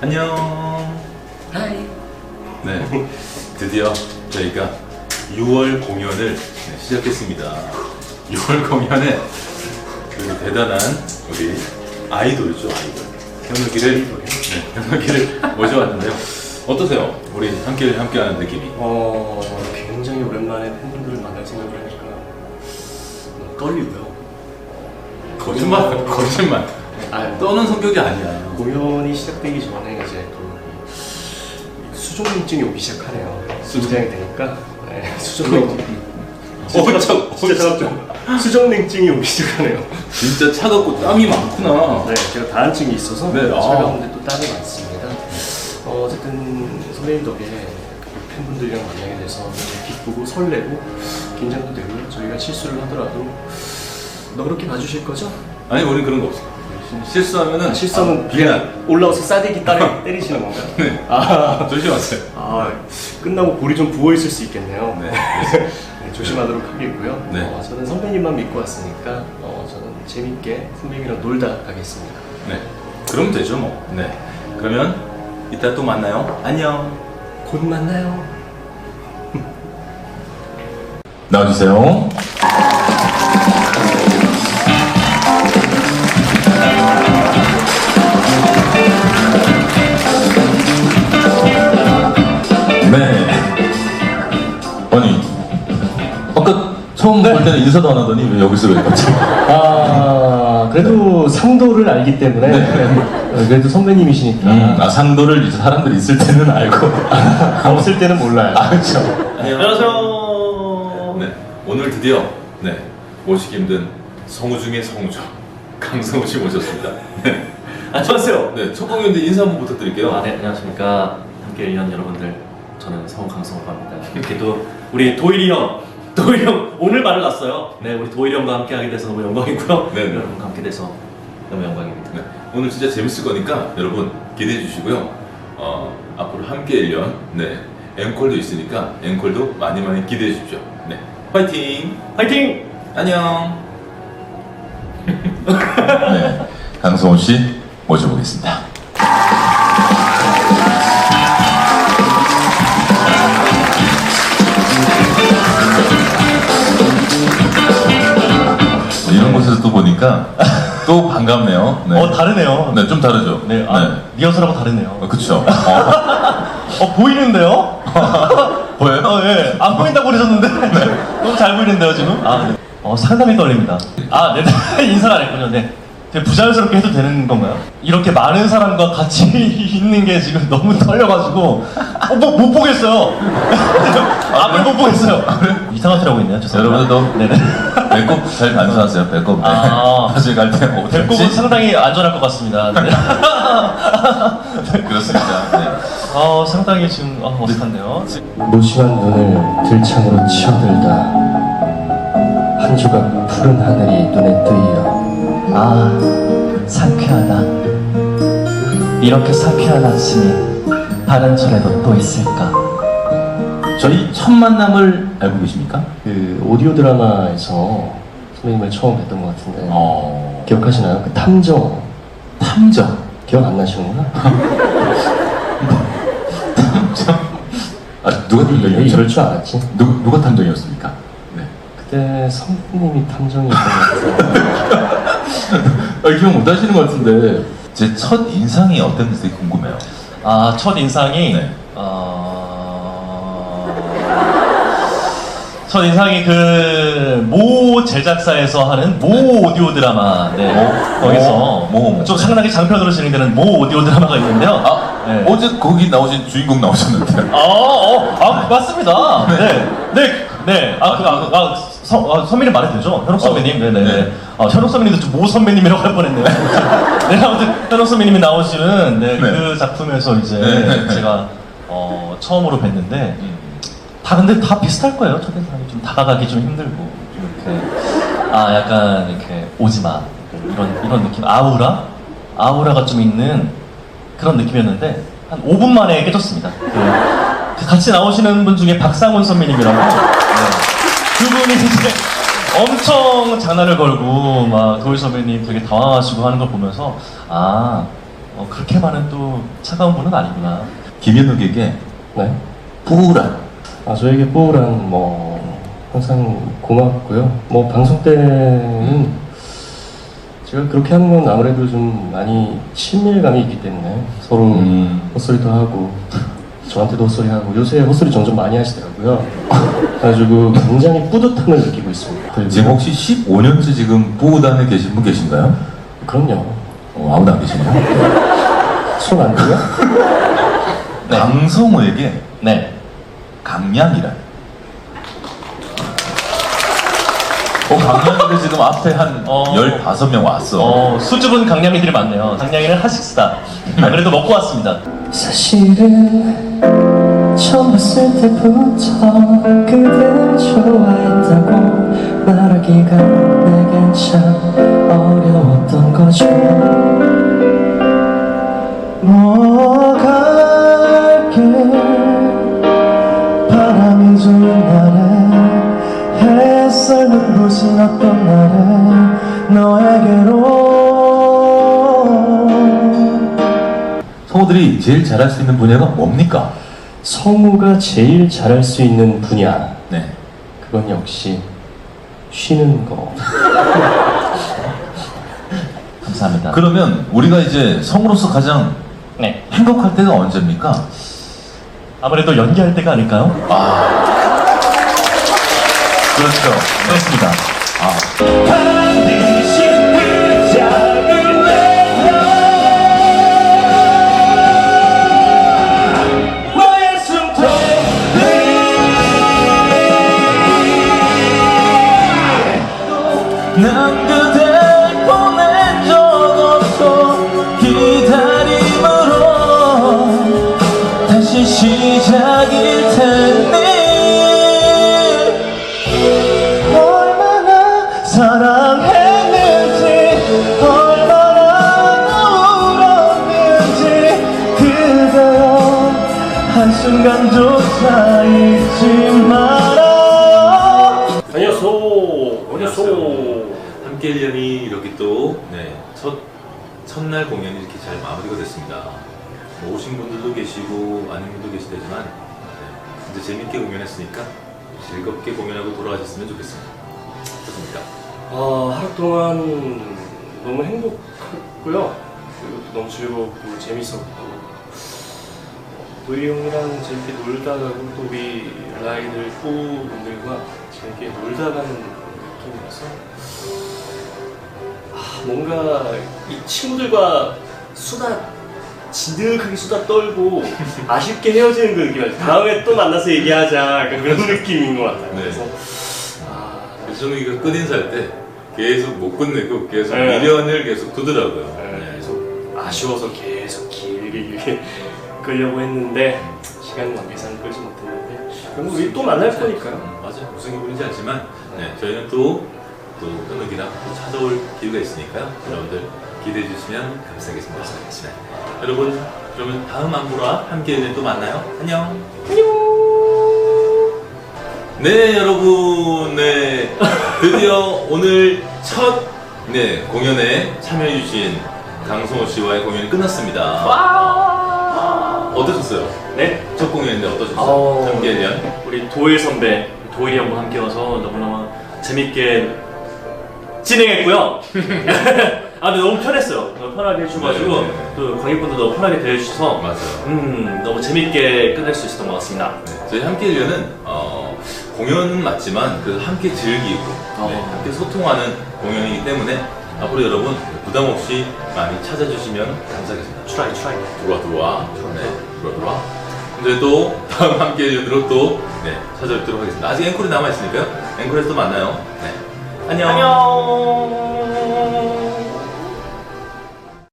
안녕. 하이. 네, 드디어 저희가 6월 공연을 네, 시작했습니다. 6월 공연에 그 대단한 우리 아이돌이죠, 아이돌. 현욱이를, 네, 현욱이를 모셔왔는데요. 어떠세요? 우리 함께, 함께하는 느낌이? 어, 굉장히 오랜만에 팬분들을 만날 생각을 하니까 너무 떨리고요. 거짓말, 거짓말. 아, 떠는 성격이 아니야. 공연이 시작되기 전에 이 수족냉증이 오기 시작하네요. 긴장이 되니까 네, 수족냉증. 엄청, 차갑죠? 수족냉증이 오기 시작하네요. 진짜 차갑고 땀이 많구나. 네, 제가 다한증이 있어서 네, 아. 차가운데 또 땀이 많습니다. 어, 어쨌든 선배님 덕에 팬분들이랑 만나게 돼서 되게 기쁘고 설레고 긴장도 되고요. 저희가 실수를 하더라도 너 그렇게 봐주실 거죠? 아니, 우리 그런 거 없어. 실수하면은 실수는 아, 비난. 올라와서 싸대기 따리, 때리시는 건가요? 네. 아, 조심하세요. 아, 끝나고 볼이 좀 부어 있을 수 있겠네요. 네. 네, 조심하도록 하겠고요. 네. 어, 저는 선배님만 믿고 왔으니까 어, 저는 재밌게 선배님이랑 놀다 가겠습니다. 네. 그럼 되죠, 뭐. 네. 그러면 이따 또 만나요. 안녕. 곧 만나요. 나와주세요. 처음 볼 때는 인사도 안 하더니 왜 여기서 왜 갑자기? 아 그래도 상도를 알기 때문에 어, 그래도 선배님이시니까 음, 아, 상도를 이제 사람들이 있을 때는 알고. 없을 때는 몰라요. 아, 그렇죠. 안녕하세요. 네, 오늘 드디어 네 모시기 힘든 성우 중의 성우죠 강성우 씨 모셨습니다. 네, 안녕하세요. 네, 첫 공연인데 인사 한번 부탁드릴게요. 아, 네, 안녕하십니까. 함께 1년 여러분들. 저는 성우 강성호라고 합니다. 이렇게 또 우리 도일이 형, 도일이 형 오늘 말을 났어요. 네, 우리 도일이 형과 함께 하게 돼서 너무 영광이고요. 네, 네. 여러분과 함께 돼서 너무 영광입니다. 네, 오늘 진짜 재밌을 거니까 여러분 기대해 주시고요. 어, 앞으로 함께 1년 네 앵콜도 있으니까 앵콜도 많이 많이 기대해 주십시오. 네, 파이팅. 화이팅! 안녕. 네, 강성호 씨 모셔보겠습니다. 이런 곳에서 또 보니까 또 반갑네요. 네. 어 다르네요. 네, 좀 다르죠. 네, 아, 리허설하고 다르네요. 어, 그쵸. 어, 어 보이는데요? 보여요? 어 예, 안 보인다고 그러셨는데 너무 잘 보이는데요 지금? 아, 네. 어 상당히 떨립니다. 아, 네, 인사를 안 했군요. 네. 되게 부자연스럽게 해도 되는 건가요? 이렇게 많은 사람과 같이 있는 게 지금 너무 떨려가지고 어, 뭐, 못 보겠어요. 앞을 못 보겠어요. 이상한 소리 하고 있네요. 죄송합니다. 여러분들도 네네. 배꼽 잘 간수하세요, 배꼽. 네. 아. 사실 갈때 뭐, 배꼽은 상당히 안전할 것 같습니다. 네. 그렇습니다. 네. 어, 상당히 지금 어, 어색한데요. 노심한 눈을 들창으로 치어들다 한 조각 푸른 하늘이 눈에 뜨이어 아, 상쾌하다. 이렇게 상쾌한 아침이 다른 절에도 또 있을까? 저희 첫 만남을 알고 계십니까? 그 오디오 드라마에서 선배님을 처음 뵀던 것 같은데 어. 기억하시나요? 그 탐정 탐정. 기억 안 나시는구나? 아, 누가 왜 탐정이었죠? 이럴 줄 알았지? 누, 누가 탐정이었습니까? 네. 그때 것 같아요 아, 기억 못 하시는 것 같은데. 제 첫 인상이 어땠는지 되게 궁금해요. 아, 첫 인상이 네. 어... 첫 인상이 그 모 제작사에서 하는 모 오디오 드라마 네. 거기서 모, 모. 좀 상당히 장편으로 진행되는 모 오디오 드라마가 있는데요. 아, 네. 어제 거기 나오신 주인공 나오셨는데. 아, 어, 아, 맞습니다. 네, 네, 네. 아, 그, 아, 그, 아, 서, 아 선배님 말해도 되죠? 현욱 선배님. 네, 네. 아, 현욱 선배님도 좀 모 선배님이라고 할 뻔했네요. 네, 아무튼 현욱 선배님이 나오시는 네, 네. 그 작품에서 이제 네. 제가 어, 처음으로 뵀는데 음. 다 근데 다 비슷할 거예요. 첫인상이 좀 다가가기 좀 힘들고 좀 이렇게 아 약간 이렇게 오지 마 이런 이런 느낌 아우라 아우라가 좀 있는 그런 느낌이었는데 한 5분 만에 깨졌습니다. 그, 그 같이 나오시는 분 중에 박상훈 선배님이라고 네. 그분이 이제 엄청 장난을 걸고 막 도일 선배님 되게 당황하시고 하는 걸 보면서 아 어, 그렇게 많은 또 차가운 분은 아니구나. 김현욱에게 네. 뿌란 아, 저에게 뽀울한 뭐 항상 고맙고요. 뭐 방송 때는 제가 그렇게 하는 건 아무래도 좀 많이 친밀감이 있기 때문에 서로 음. 헛소리도 하고 저한테도 헛소리 하고 요새 헛소리 점점 많이 하시더라고요. 그래가지고 굉장히 뿌듯함을 느끼고 있습니다. 지금 혹시 15년째 지금 보호단에 계신 분 계신가요? 그럼요. 어, 아무도 안 계시네요. 손안 돼요? 네. 강성호에게 네. 강량이란 어, 강량이도 지금 앞에 한 어. 15명 왔어. 어, 수줍은 강량이들이 많네요. 강량이는 하식스다. 아, 그래도 먹고 왔습니다. 사실은 처음 봤을 때부터 그댈 좋아했다고 말하기가 내겐 참 어려웠던 거죠 뭐갈게 바람이 좋은 날에 햇살 눈부신 어떤 날에 너에게로 성우들이 제일 잘할 수 있는 분야가 뭡니까? 성우가 제일 잘할 수 있는 분야 네. 그건 역시 쉬는 거. 감사합니다. 그러면 우리가 이제 성우로서 가장 네. 행복할 때가 언제입니까? 아무래도 연기할 때가 아닐까요? 그렇죠. 그렇습니다. 반 난 그댈 보낸 적 없어. 기다림으로 다시 시작일 테니 얼마나 사랑했는지 얼마나 울었는지 그대여 한순간조차 잊지 함께 1년이 이렇게 또, 네, 첫, 첫날 공연이 이렇게 잘 마무리가 됐습니다. 뭐 오신 분들도 계시고, 아닌 분도 계시다지만, 네, 진짜 재밌게 공연했으니까 즐겁게 공연하고 돌아가셨으면 좋겠습니다. 좋습니까? 아, 하루 동안 너무 행복했고요. 그리고 또 너무 즐거웠고 재밌었고 도희 형이랑 재밌게 놀다 가고 또 우리 라이들 후분들과 재밌게 놀다 가는 느낌이라서 아, 뭔가 이 친구들과 수다 진득하게 수다 떨고 아쉽게 헤어지는 그 느낌 다음에 또 만나서 얘기하자. 약간 그런 느낌인 것 같아요. 네. 그래서 아, 이거 끝인사할 때 계속 못 끝내고 계속 네. 미련을 계속 두더라고요. 네, 계속 아쉬워서 계속 길게 길게 끌려고 했는데 시간 관계상 끌지 못했는데. 그럼 우리 또 만날 거니까요. 음, 맞아 무슨 기분인지 알지만 네, 저희는 또, 또 기랑 또 찾아올 기회가 있으니까요. 여러분들 기대해 주시면 감사하겠습니다. 네. 여러분 그러면 다음 안보라 함께 또 만나요. 안녕. 네 여러분. 네. 드디어 오늘 첫 네, 공연에 참여해 주신 강성호 씨와의 공연이 끝났습니다. 어떠셨어요? 네, 첫 공연인데 어떠셨어요? 어, 함께 1년 우리 도일 선배, 도일이 형과 함께 와서 너무너무 재밌게 진행했고요. 아, 근데 너무 편했어요. 너무 편하게 해주셔가지고 네, 네, 네. 또 관객분들도 편하게 대해주셔서 맞아요 음, 너무 재밌게 끝낼 수 있었던 것 같습니다. 네, 저희 함께 1년은 어, 공연은 맞지만 그 함께 즐기고 어. 네, 함께 소통하는 공연이기 때문에 앞으로 여러분 부담 없이 많이 찾아주시면 감사하겠습니다. 트라이, 트라이. 들어와 들어와 네, 들어와 들어와. 근데 또 다음 함께 1년으로 또 네, 찾아뵙도록 하겠습니다. 아직 앵콜이 남아 있으니까요. 앵콜에서 또 만나요. 네. 안녕. 안녕.